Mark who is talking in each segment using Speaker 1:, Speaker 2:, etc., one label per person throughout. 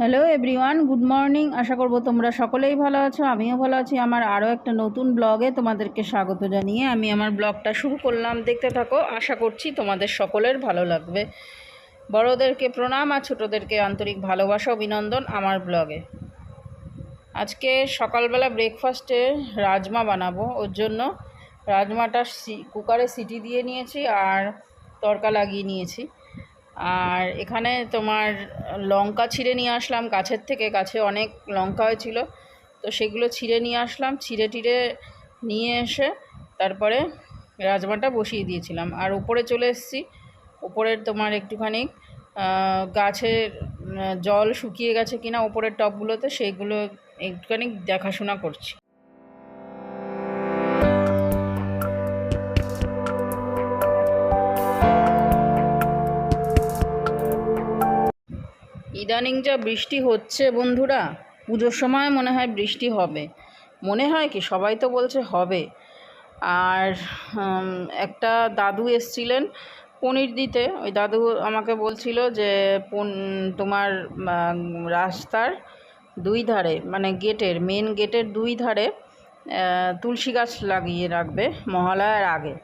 Speaker 1: Hello everyone good morning আশা করব তোমরা সকলেই ভালো আছো, আমিও ভালো আছি। আমার আরও একটা নতুন ব্লগে তোমাদেরকে স্বাগত জানিয়ে আমি আমার ব্লগটা শুরু করলাম। দেখতে থাকো, আশা করছি তোমাদের সকলের ভালো লাগবে। বড়োদেরকে প্রণাম আর ছোটোদেরকে আন্তরিক ভালোবাসা, অভিনন্দন আমার ব্লগে। আজকে সকালবেলা ব্রেকফাস্টে রাজমা বানাবো। ওর জন্য রাজমাটা কুকারে সিটি দিয়ে নিয়েছি আর তরকা লাগিয়ে নিয়েছি। আর এখানে তোমার লঙ্কা ছিঁড়ে নিয়ে আসলাম গাছের থেকে, গাছে অনেক লঙ্কা হয়েছিল। তো সেগুলো ছিঁড়ে নিয়ে আসলাম, ছিঁড়ে টিড়ে নিয়ে এসে তারপরে রাজমাটা বসিয়ে দিয়েছিলাম। আর উপরে চলে এসেছি, উপরের তোমার একটুখানি গাছের জল শুকিয়ে গেছে কিনা উপরের টবগুলোতে সেইগুলো একটুখানি দেখাশোনা করছি। ইদানিং যা বৃষ্টি হচ্ছে বন্ধুরা, পুজোর সময় মনে হয় বৃষ্টি হবে। মনে হয় কি, সবাই তো বলছে হবে। আর একটা দাদু এসছিলেন পনির দিতে। ওই দাদু আমাকে বলছিল যে, পন- তোমার রাস্তার দুই ধারে মানে গেটের মেন গেটের দুই ধারে তুলসী গাছ লাগিয়ে রাখবে মহালয়ার আগে।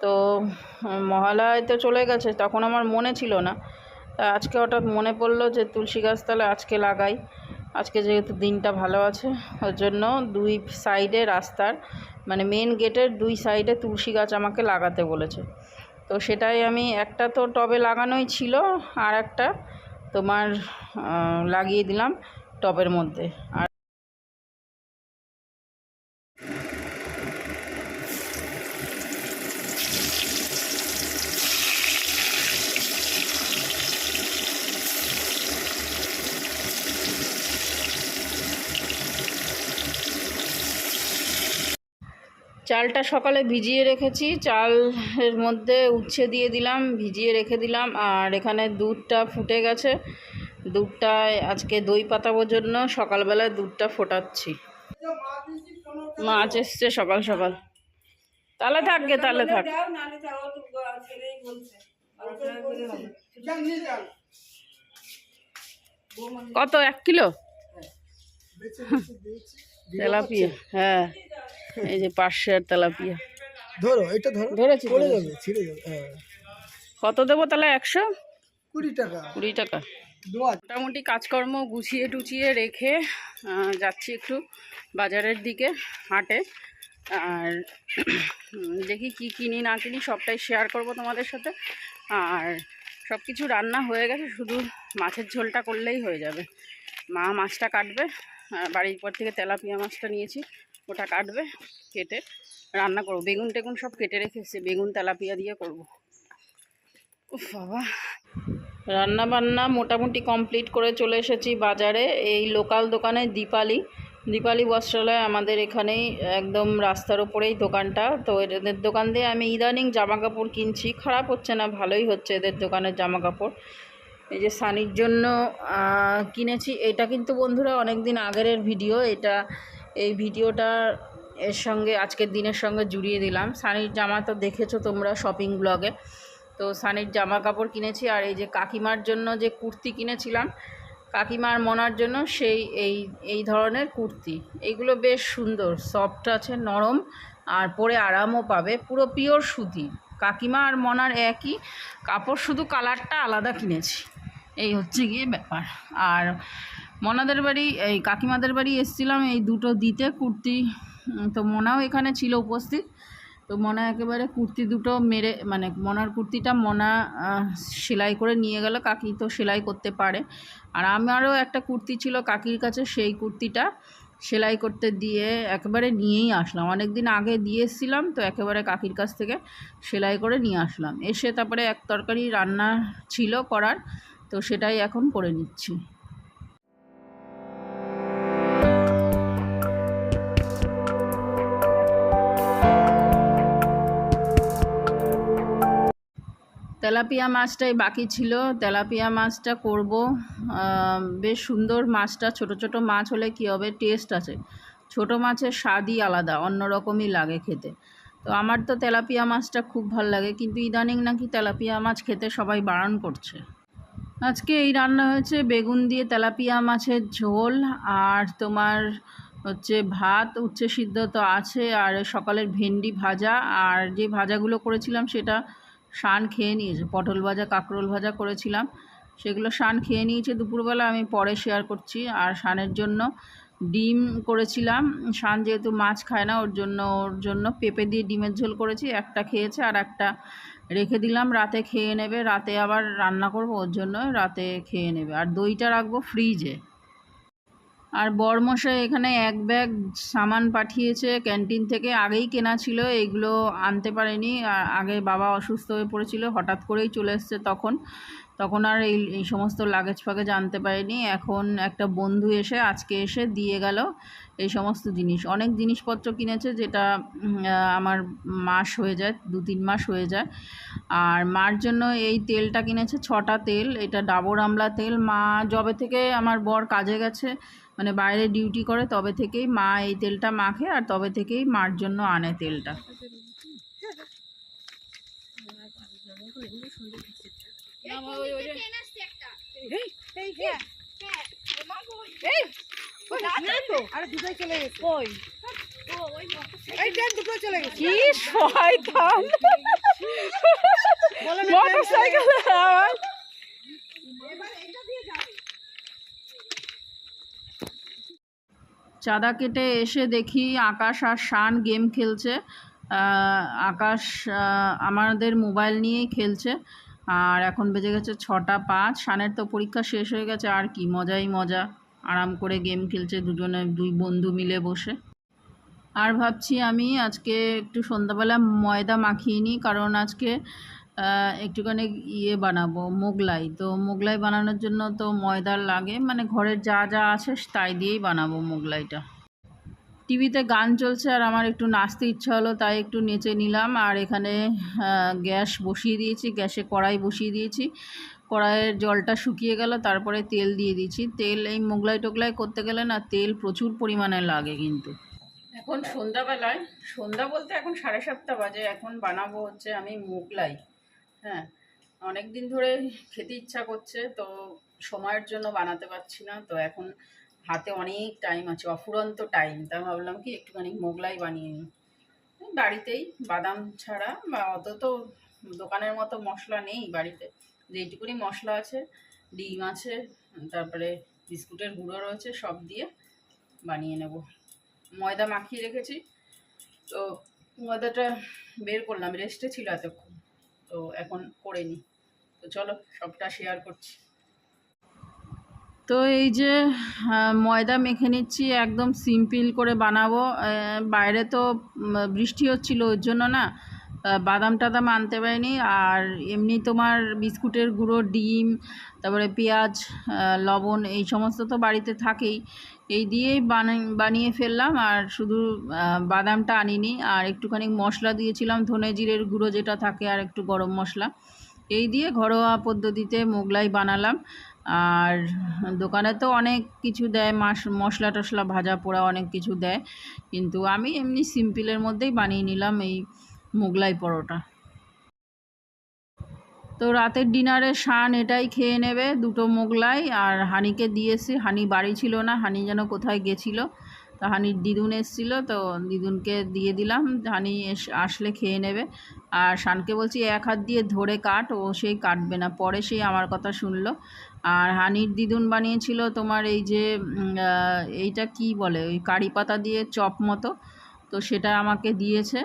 Speaker 1: তো মহালয় তো চলে গেছে, তখন আমার মনে ছিল না। তা আজকে হঠাৎ মনে পড়ল যে তুলসী গাছ তাহলে আজকে লাগাই। আজকে যেহেতু দিনটা ভালো আছে, ওর জন্য দুই সাইডে রাস্তার মানে মেন গেটের দুই সাইডে তুলসী গাছ আমাকে লাগাতে বলেছে। তো সেটাই আমি, একটা তো টবে লাগানোই ছিল, আর একটা তোমার লাগিয়ে দিলাম টবের মধ্যে। আর চালটা সকালে ভিজিয়ে রেখেছি। চালের মধ্যে উচ্ছে দিয়ে দিলাম ভিজিয়ে রেখে দিলাম আর এখানে দুধটা ফুটে গেছে। দুধটায় আজকে দই পাতাবোর জন্য সকালবেলায় দুধটা ফোটাচ্ছি। মাছ এসছে সকাল সকাল। তাহলে থাকবে তাহলে থাক। কত এক কিলো? তেলাপিয়া হ্যাঁ। এই যে পাঁচশো তেলাপিয়া।
Speaker 2: ধরো এটা ধরো।
Speaker 1: ধরেছি,
Speaker 2: পড়ে যাবে ছিঁড়ে যাবে হ্যাঁ।
Speaker 1: কত দেবো তাহলে একশো?
Speaker 2: কুড়ি টাকা।
Speaker 1: কুড়ি টাকা। মোটামুটি কাজকর্ম গুছিয়ে টুচিয়ে রেখে যাচ্ছি একটু বাজারের দিকে হাটে। আর দেখি কি কিনি না কিনি সবটাই শেয়ার করব তোমাদের সাথে। আর সব কিছু রান্না হয়ে গেছে শুধু মাছের ঝোলটা করলেই হয়ে যাবে। মা মাছটা কাটবে বাড়ির পর থেকে তেলাপিয়া মাছটা নিয়েছি। ওটা কাটবে, কেটে রান্না করব। বেগুন টেগুন সব কেটে রেখেছে বেগুন তেলাপিয়া দিয়ে করব। উফ বাবা। রান্না বান্না মোটামুটি কমপ্লিট করে চলে এসেছি বাজারে। এই লোকাল দোকানে দীপালি। দীপালি বস্ত্রালয় আমাদের এখানেই একদম রাস্তার ওপরেই দোকানটা। তো এদের দোকান দিয়ে আমি ইদানিং জামা কাপড় কিনছি। খারাপ হচ্ছে না, ভালোই হচ্ছে এদের দোকানের জামা কাপড় এই যে সানির জন্য কিনেছি। এটা কিন্তু বন্ধুরা অনেক দিন আগের ভিডিও। এটা, এই ভিডিওটা এর সঙ্গে, আজকের দিনের সঙ্গে জুড়িয়ে দিলাম। সানির জামা তো দেখেছ তোমরা শপিং ব্লগে তো সানির জামা কাপড় কিনেছি আর এই যে কাকিমার জন্য যে কুর্তি কিনেছিলাম, কাকিমার মনার জন্য সেই, এই এই ধরনের কুর্তি। এইগুলো বেশ সুন্দর সফট আছে, নরম আর পরে আরামও পাবে। পুরো পিওর সুতি। কাকিমা আর মনার একই। কাপড় শুধু কালারটা আলাদা কিনেছি। এই হচ্ছে গিয়ে ব্যাপার। আর মনাদের বাড়ি, এই কাকিমাদের বাড়ি এসেছিলাম এই দুটো দিতে, কুর্তি। তো মোনাও এখানে ছিল উপস্থিত। তো মনা একেবারে কুর্তি দুটো মেরে মানে মনার কুর্তিটা মনা সেলাই করে নিয়ে গেল। কাকি তো সেলাই করতে পারে। আর আমারও একটা কুর্তি ছিল কাকির কাছে, সেই কুর্তিটা সেলাই করতে দিয়ে একেবারে নিয়েই আসলাম। অনেক দিন আগে দিয়ে এসেছিলাম, তো একেবারে কাকির কাছ থেকে সেলাই করে নিয়ে আসলাম। এসে তারপরে এক তরকারি রান্না ছিল করার। তো সেটাই এখন করে নিচ্ছি। তেলাপিয়া মাছটাই বাকি ছিল। তেলাপিয়া মাছটা করব। বেশ সুন্দর মাছটা, ছোট ছোট মাছ হলে কী হবে? টেস্ট আছে। ছোট মাছের স্বাদই আলাদা, অন্য রকমই লাগে খেতে। তো আমার তো তেলাপিয়া মাছটা খুব ভালো লাগে, কিন্তু ইদানিং নাকি তেলাপিয়া মাছ খেতে সবাই বারণ করছে। আজকে এই রান্না হয়েছে বেগুন দিয়ে তেলাপিয়া মাছের ঝোল আর তোমার হচ্ছে ভাত, উচ্ছে সিদ্ধ তো আছে, আর সকালের ভেন্ডি ভাজা। আর যে ভাজাগুলো করেছিলাম সেটা শান খেয়ে নিয়েছে, পটল ভাজা, কাঁকরোল ভাজা করেছিলাম। সেগুলো শান খেয়ে নিয়েছে দুপুরবেলা, আমি পরে শেয়ার করছি। আর শানের জন্য ডিম করেছিলাম। শান যেহেতু মাছ খায় না, ওর জন্য ওর জন্য পেঁপে দিয়ে ডিমের ঝোল করেছি। একটা খেয়েছে আর একটা রেখে দিলাম, রাতে খেয়ে নেবে। রাতে আবার রান্না করব, ওর জন্য রাতে খেয়ে নেবে। আর দইটা রাখব ফ্রিজে। আর বরমশাই এখানে এক ব্যাগ সামান পাঠিয়েছে ক্যান্টিন থেকে, আগেই কেনা ছিল, এগুলো আনতে পারেনি। আর আগে বাবা অসুস্থ হয়ে পড়েছিল, হঠাৎ করেই চলে এসছে তখন। তখন আর এই এই সমস্ত লাগেজ ফাগেজ আনতে পারেনি। এখন একটা বন্ধু এসে, আজকে এসে দিয়ে গেল এই সমস্ত জিনিস। অনেক জিনিসপত্র কিনেছে যেটা আমার মাস হয়ে যায়, দু তিন মাস হয়ে যায়। আর মার জন্য এই তেলটা কিনেছে ছটা তেল। এটা ডাবর আমলা তেল। মা যবে থেকে আমার বর কাজে গেছে মানে বাইরে ডিউটি করে, তবে থেকেই মা এই তেলটা মাখে আর তবে থেকেই মার জন্য আনে তেলটা। কি শয়তান। মোটরসাইকেল আবার চাঁদা কেটে এসে দেখি আকাশ আর শান গেম খেলছে। আকাশ আমাদের মোবাইল নিয়েই খেলছে। আর এখন বেজে গেছে ছটা পাঁচ। সানের তো পরীক্ষা শেষ হয়ে গেছে, আর কি, মজাই মজা। আরাম করে গেম খেলছে দুজনে, দুই বন্ধু মিলে বসে। আর ভাবছি আমি আজকে একটু সন্ধ্যাবেলা ময়দা মাখিয়ে নিই, কারণ আজকে একটুখানি ইয়ে বানাবো, মোগলাই। তো মোগলাই বানানোর জন্য তো ময়দা লাগে মানে ঘরের যা যা আছে তাই দিয়েই বানাবো মোগলাইটা। টিভিতে গান চলছে আর আমার একটু নাচতে ইচ্ছা হলো, তাই একটু নেচে নিলাম। আর এখানে গ্যাস বসিয়ে দিয়েছি, গ্যাসে কড়াই বসিয়ে দিয়েছি। কড়াইয়ের জলটা শুকিয়ে গেল, তারপরে তেল দিয়ে দিয়েছি। তেল এই মোগলাই টোগলাই করতে গেলে না, তেল প্রচুর পরিমাণে লাগে কিন্তু। এখন সন্ধ্যাবেলায়, সন্ধ্যা বলতে এখন সাড়ে সাতটা বাজে, এখন বানাবো হচ্ছে আমি মোগলাই। হ্যাঁ অনেক দিন ধরে খেতে ইচ্ছা করছে, তো সময়ের জন্য বানাতে পারছি না, তো এখন হাতে অনেক টাইম আছে, অফুরন্ত টাইম তা ভাবলাম কি একটুখানি মোগলাই বানিয়ে নিই। বাড়িতেই বাদাম ছাড়া বা অত তো দোকানের মতো মশলা নেই বাড়িতে। যেইটুকুনি মশলা আছে, ডিম আছে, তারপরে বিস্কুটের গুঁড়ো রয়েছে, সব দিয়ে বানিয়ে নেব। ময়দা মাখিয়ে রেখেছি। তো ময়দাটা বের করলাম রেস্টে ছিল এতক্ষণ। তো এখন করে নিই। তো চলো, সবটা শেয়ার করছি। তো এই যে ময়দা মেখে নিচ্ছি, একদম সিম্পল করে বানাবো। বাইরে তো বৃষ্টি হচ্ছিল, ওর জন্য না বাদাম টাদাম আনতে পারিনি। আর এমনি তোমার বিস্কুটের গুঁড়ো, ডিম, তারপরে পেঁয়াজ লবণ, এই সমস্ত তো বাড়িতে থাকেই। এই দিয়েই বানিয়ে ফেললাম, আর শুধু বাদামটা আনিনি। আর একটুখানি মশলা দিয়েছিলাম, ধনে জিরের গুঁড়ো যেটা থাকে, আর একটু গরম মশলা। এই দিয়ে ঘরোয়া পদ্ধতিতে মোগলাই বানালাম। আর দোকানে তো অনেক কিছু দেয়, মাস, মশলা টশলা ভাজা পোড়া অনেক কিছু দেয়। কিন্তু আমি এমনি সিম্পলের মধ্যেই বানিয়ে নিলাম এই মোগলাই পরোটা। তো রাতের ডিনারে শান এটাই খেয়ে নেবে, দুটো মোগলাই আর হানিকে দিয়েছি। হানি বাড়ি ছিল না, হানি যেন কোথায় গেছিল। তা হানির দিদুন এসছিল, তো দিদুনকে দিয়ে দিলাম, হানি আসলে খেয়ে নেবে। আর শানকে বলছি, এক হাত দিয়ে ধরে কাট, ও সেই কাটবে না। পরে সেই আমার কথা শুনলো। আর হানির দিদুন বানিয়েছিল তোমার এই যে এইটা কি বলে, ওই কারি পাতা দিয়ে চপ মতো, তো সেটা আমাকে দিয়েছে।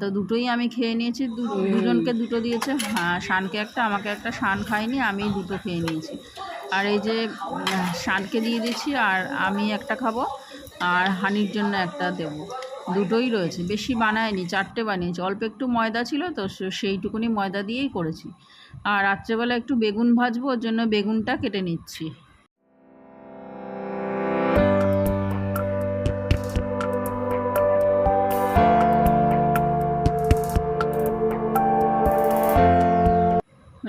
Speaker 1: তো দুটোই আমি খেয়ে নিয়েছি দুজনকে দুটো দিয়েছে। হ্যাঁ শানকে একটা, আমাকে একটা, শান খাইনি আমি দুটো খেয়ে নিয়েছি। আর এই যে শানকে দিয়ে দিয়েছি, আর আমি একটা খাব। আর হানির জন্য একটা দেবো। দুটোই রয়েছে। বেশি বানায়নি, চারটে বানিয়েছি। অল্প একটু ময়দা ছিল তো সেইটুকুনি ময়দা দিয়েই করেছি। আর রাত্রেবেলা একটু বেগুন ভাজবো, ওর জন্য বেগুনটা কেটে নিচ্ছি।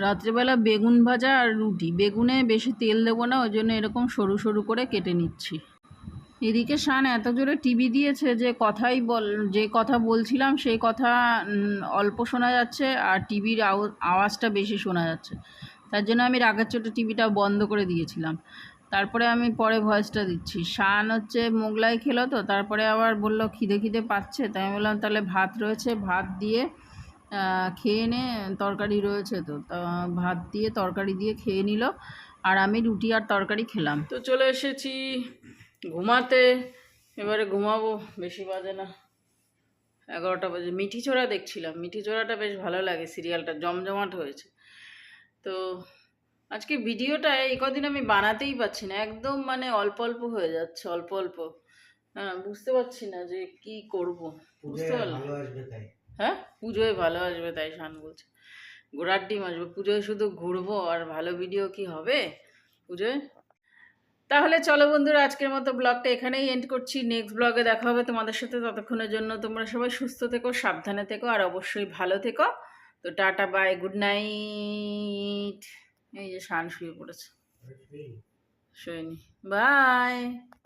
Speaker 1: রাত্রেবেলা বেগুন ভাজা আর রুটি। বেগুনে বেশি তেল দেবো না ওই জন্য এরকম সরু সরু করে কেটে নিচ্ছি। এদিকে শান এত জোরে টিভি দিয়েছে যে কথাই বল, যে কথা বলছিলাম সেই কথা অল্প শোনা যাচ্ছে আর টিভির আওয়াজটা বেশি শোনা যাচ্ছে। তার জন্য আমি রাগের ছোটো টিভিটা বন্ধ করে দিয়েছিলাম। তারপরে আমি পরে ভয়েসটা দিচ্ছি। শান হচ্ছে মোগলাই খেলো তো, তারপরে আবার বলল, খিদে খিদে পাচ্ছে? তাই আমি বললাম, তাহলে ভাত রয়েছে, ভাত দিয়ে খেয়ে নে, তরকারি রয়েছে তা ভাত দিয়ে, তরকারি দিয়ে খেয়ে নিল। আর আমি রুটি আর তরকারি খেলাম। তো চলে এসেছি ঘুমাতে এবারে ঘুমাবো বেশি বাজে না। এগারোটা বাজে। মিঠি চোরা দেখছিলাম। মিঠি চোরাটা বেশ ভালো লাগে সিরিয়ালটা জমজমাট হয়েছে। তো আজকে ভিডিওটা এই কদিন আমি বানাতেই পারছি না। একদম মানে অল্প অল্প হয়ে যাচ্ছে অল্প অল্প। হ্যাঁ বুঝতে পারছি না যে কি করব। বুঝতে পারলাম। হ্যাঁ? পুজোয় ভালো আসবে তাই শান বলছে। ঘোড়ার ডিম আসবে। পুজোয় শুধু ঘুরবো আর ভালো ভিডিও কি হবে? পুজোয়? তাহলে চলো বন্ধুরা আজকের মতো ব্লগটা এখানেই এন্ড করছি। নেক্সট ব্লগে দেখা হবে তোমাদের সাথে ততক্ষণের জন্য। তোমরা সবাই সুস্থ থেকো সাবধানে থেকো আর অবশ্যই ভালো থেকো। তো টাটা বাই গুড নাইট এই যে শান শুয়ে পড়েছে। শোয়নি বাই